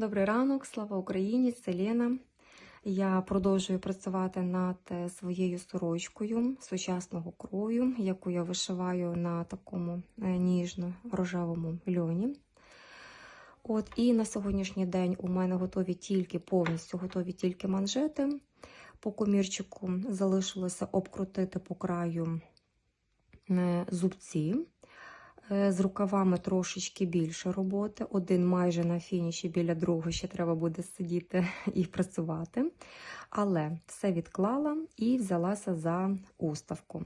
Добрий ранок, слава Україні! Це Лена. Я продовжую працювати над е, своєю сорочкою сучасного крою, яку я вишиваю на такому е, ніжно-рожевому льоні. От і на сьогоднішній день у мене готові тільки повністю готові тільки манжети. По комірчику залишилося обкрутити по краю е, зубці. Е, З рукавами трошечки більше роботи. Один майже на фініші біля другого ще треба буде сидіти і працювати. Але все відклала і взялася за уставку.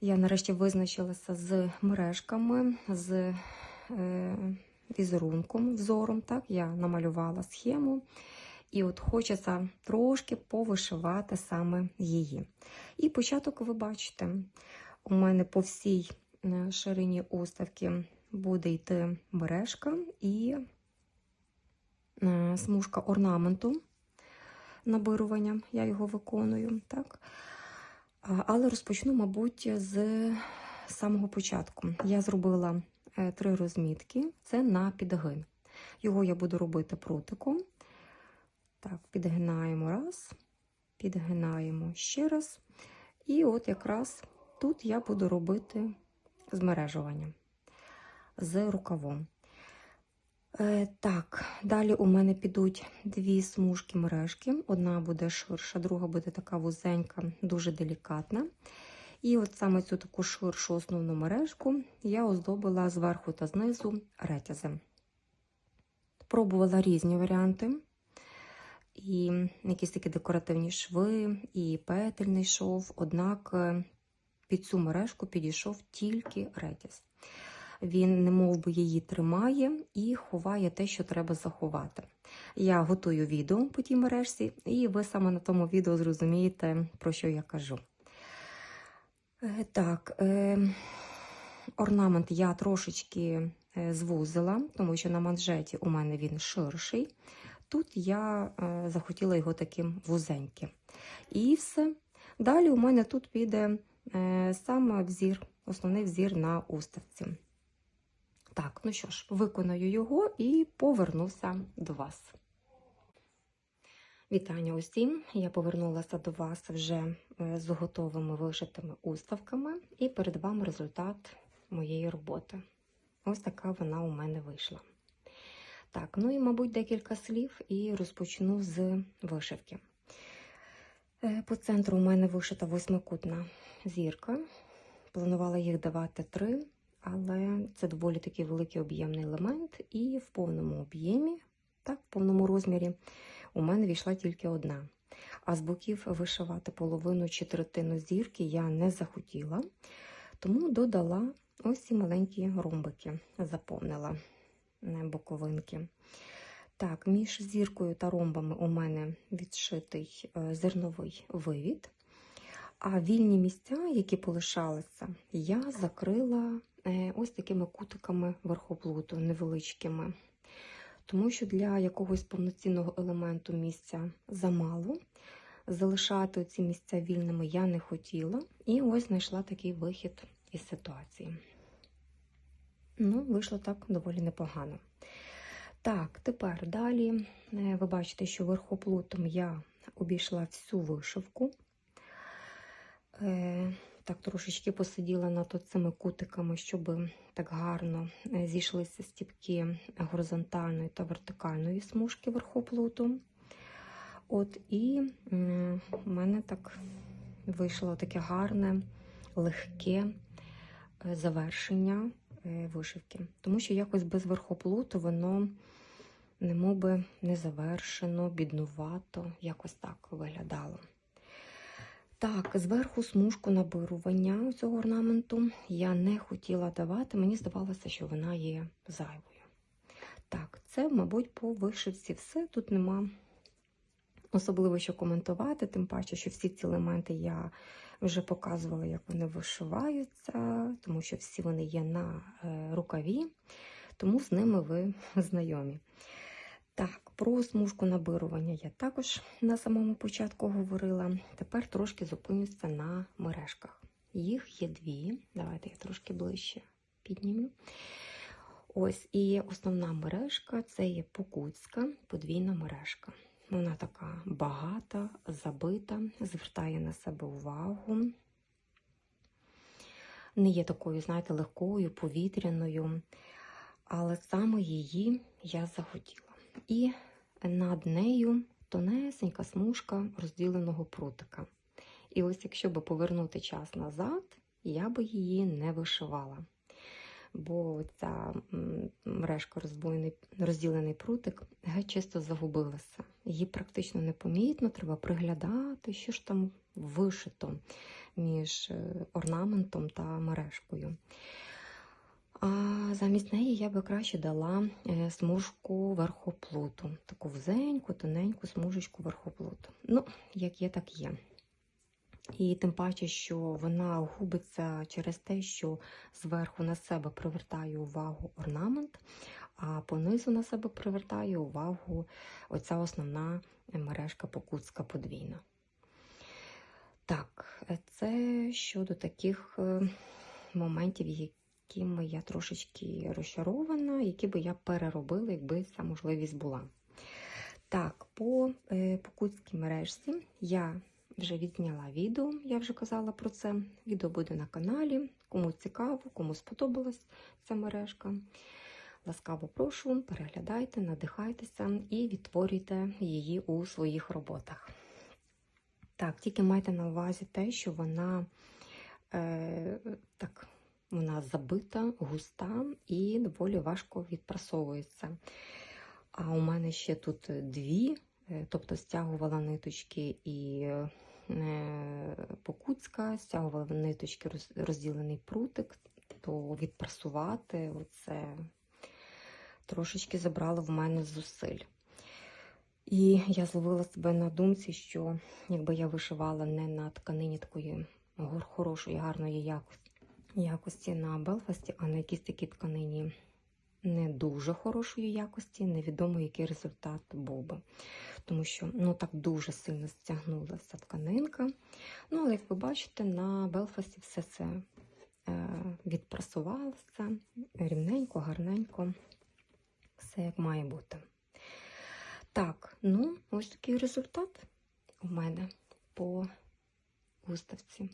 Я нарешті визначилася з мережками, з е, візерунком, взором. Так, Я намалювала схему. І от хочеться трошки повишивати саме її. І початок ви бачите, у мене по всій ширині уставки буде йти мережка і е, смужка орнаменту набирування, я його виконую. так. Але розпочну, мабуть, з самого початку. Я зробила е, три розмітки, це на підгин. Його я буду робити прутиком. Так, підгинаємо раз, підгинаємо ще раз. І от якраз тут я буду робити змережування з рукавом. Е, так, далі у мене підуть дві смужки мережки. Одна буде ширша, друга буде така вузенька, дуже делікатна. І от саме цю таку ширшу основну мережку я оздобила зверху та знизу ретязем. Пробувала різні варіанти і якісь такі декоративні шви, і петельний шов, однак е, під цю мережку підійшов тільки ретязь. Він, немов би її тримає і ховає те, що треба заховати. Я готую відео по тій мережці, і ви саме на тому відео зрозумієте, про що я кажу. Е, Так, е, орнамент я трошечки е, звузила, тому що на манжеті у мене він ширший. Тут я захотіла його таким вузеньким. І все. Далі у мене тут піде саме взір, основний взір на уставці. Так, ну що ж, виконую його і повернуся до вас. Вітання усім! Я повернулася до вас вже е, з готовими вишитими уставками, і перед вами результат моєї роботи. Ось така вона у мене вийшла. Так, ну і, мабуть, декілька слів і розпочну з вишивки. Е, По центру у мене вишита восьмикутна зірка. Планувала їх давати три, але це доволі такий великий об'ємний елемент, і в повному об'ємі, так, в повному розмірі, у мене війшла тільки одна. А з боків вишивати половину чи третину зірки я не захотіла, тому додала ось ці маленькі ромбики, заповнила боковинки. Так, між зіркою та ромбами у мене відшитий е, зерновий вивід. А вільні місця, які полишалися, я закрила е, ось такими кутиками верхоплуту невеличкими. Тому що для якогось повноцінного елементу місця замало. Залишати ці місця вільними я не хотіла. І ось знайшла такий вихід із ситуації. Ну, вийшло так доволі непогано. Так, тепер далі е, ви бачите, що верхоплутом я обійшла всю вишивку. Е, Так, трошечки посиділа над цими кутиками, щоб так гарно е, зійшлися стіпки горизонтальної та вертикальної смужки верхоплуту. От, і у мене так вийшло таке гарне, легке завершення вишивки. Тому що якось без верхоплуту воно немоби не завершено, біднувато, якось так виглядало. Так, зверху смужку набирування цього орнаменту я не хотіла давати, мені здавалося, що вона є зайвою. Так, це, мабуть, по вишивці все. Тут нема особливо що коментувати, тим паче, що всі ці елементи я вже показувала, як вони вишиваються, тому що всі вони є на рукаві, тому з ними ви знайомі. Так, про смужку набирування я також на самому початку говорила. Тепер трошки зупинюся на мережках. Їх є дві. Давайте я трошки ближче підніму. Ось і основна мережка це є покутська подвійна мережка. Вона така багата, забита, звертає на себе увагу. Не є такою, знаєте, легкою, повітряною, але саме її я захотіла. І над нею тонесенька смужка розділеного прутика. І ось якщо би повернути час назад, я би її не вишивала. Бо ця м, мережка роздвоєний, розділений прутик геть чисто загубилася. Її практично непомітно, треба приглядати, що ж там вишито між е, орнаментом та мережкою. А замість неї я би краще дала е, смужку верхоплуту, таку вузеньку, тоненьку смужечку верхоплуту. Ну, як є, так є. І тим паче, що вона губиться через те, що зверху на себе привертає увагу орнамент, а понизу на себе привертає увагу оця основна мережка покутська подвійна. Так, це щодо таких е, моментів, якими я трошечки розчарована, які би я переробила, якби ця можливість була. Так, по е, покутській мережці я вже відзняла відео, я вже казала про це. Відео буде на каналі. Кому цікаво, кому сподобалась ця мережка. Ласкаво прошу, переглядайте, надихайтеся і відтворюйте її у своїх роботах. Так, тільки майте на увазі те, що вона е, так, вона забита, густа і доволі важко відпрасовується. А у мене ще тут дві, е, тобто стягувала ниточки і покуцька, стягувала ниточки роз- розділений прутик, то відпрасувати оце трошечки забрало в мене зусиль. І я зловила себе на думці, що якби я вишивала не на тканині такої хорошої, гарної якості, якості на Белфасті, а на якійсь такій тканині не дуже хорошої якості, невідомо, який результат був би. Тому що ну, так дуже сильно стягнулася тканинка. Ну, але як ви бачите, на Белфасті все це е, відпрасувалося рівненько, гарненько, все як має бути. Так, ну, ось такий результат у мене по виставці.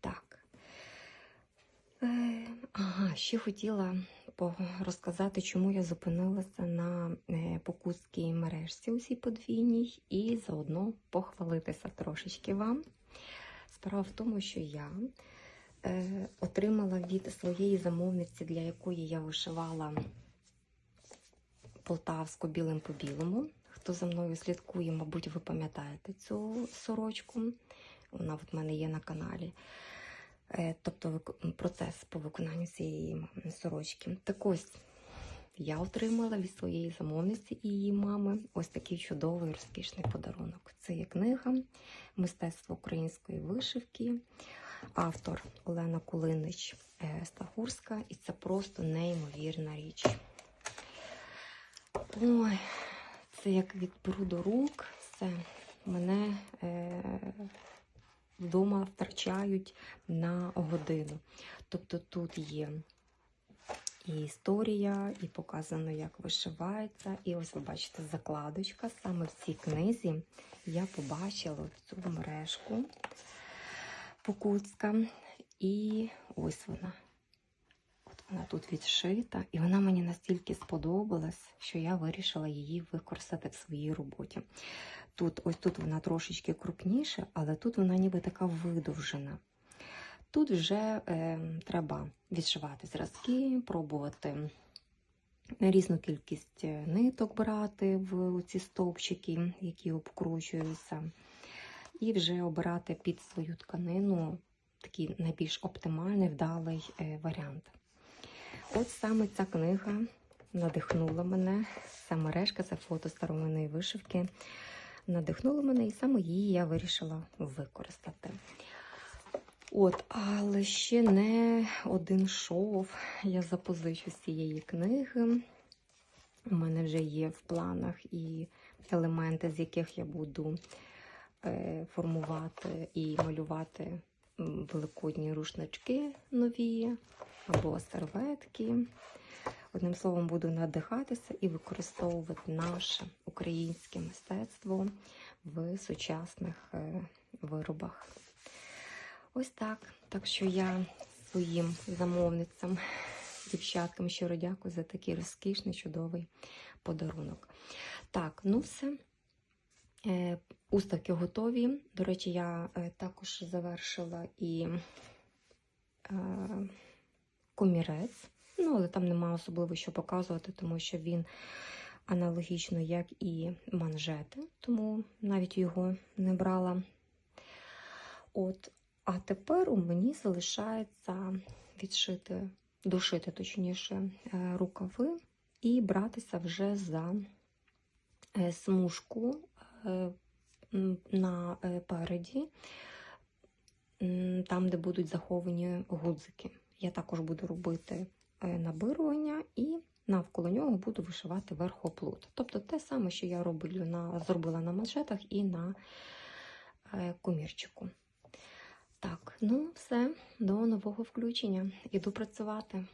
Так. Е, ага, ще хотіла розказати, чому я зупинилася на е, покутській мережці усій подвійній, і заодно похвалитися трошечки вам. Справа в тому, що я е, отримала від своєї замовниці, для якої я вишивала Полтавську білим по білому. Хто за мною слідкує, мабуть, ви пам'ятаєте цю сорочку. Вона в мене є на каналі. Е, Тобто процес по виконанню цієї сорочки. Так ось я отримала від своєї замовниці і її мами ось такий чудовий розкішний подарунок. Це є книга Мистецтво української вишивки, автор Олена Кулинич е, Стахурська, і це просто неймовірна річ. Ой, це як від беру рук, все мене е, вдома втрачають на годину. Тобто тут є і історія, і показано, як вишивається. І ось ви бачите, закладочка. Саме в цій книзі я побачила цю мережку покутська. І ось вона. От вона тут відшита, і вона мені настільки сподобалась, що я вирішила її використати в своїй роботі. Тут, ось тут вона трошечки крупніша, але тут вона ніби така видовжена. Тут вже е, треба відшивати зразки, пробувати різну кількість е, ниток брати в ці стовпчики, які обкручуються, і вже обирати під свою тканину такий найбільш оптимальний, вдалий е, варіант. От саме ця книга надихнула мене. Ця мережка, це фото старовинної вишивки. Надихнула мене, і саме її я вирішила використати. От, але ще не один шов я запозичу з цієї книги. У мене вже є в планах і елементи, з яких я буду е, формувати і малювати великодні рушнички нові або серветки. Одним словом, буду надихатися і використовувати наше українське мистецтво в сучасних е, виробах. Ось так. Так що я своїм замовницям, дівчаткам щиро дякую за такий розкішний, чудовий подарунок. Так, ну все. Уставки готові. До речі, я е, також завершила і е, комірець. Ну, але там немає особливо що показувати, тому що він аналогічно, як і манжети, тому навіть його не брала. От, а тепер у мені залишається відшити, дошити, точніше, е, рукави і братися вже за е, смужку на е, переді, там, де будуть заховані гудзики. Я також буду робити е, набирування і навколо нього буду вишивати верхоплут. Тобто те саме, що я роблю на, зробила на манжетах і на е, комірчику. Так, ну все, до нового включення. Іду працювати.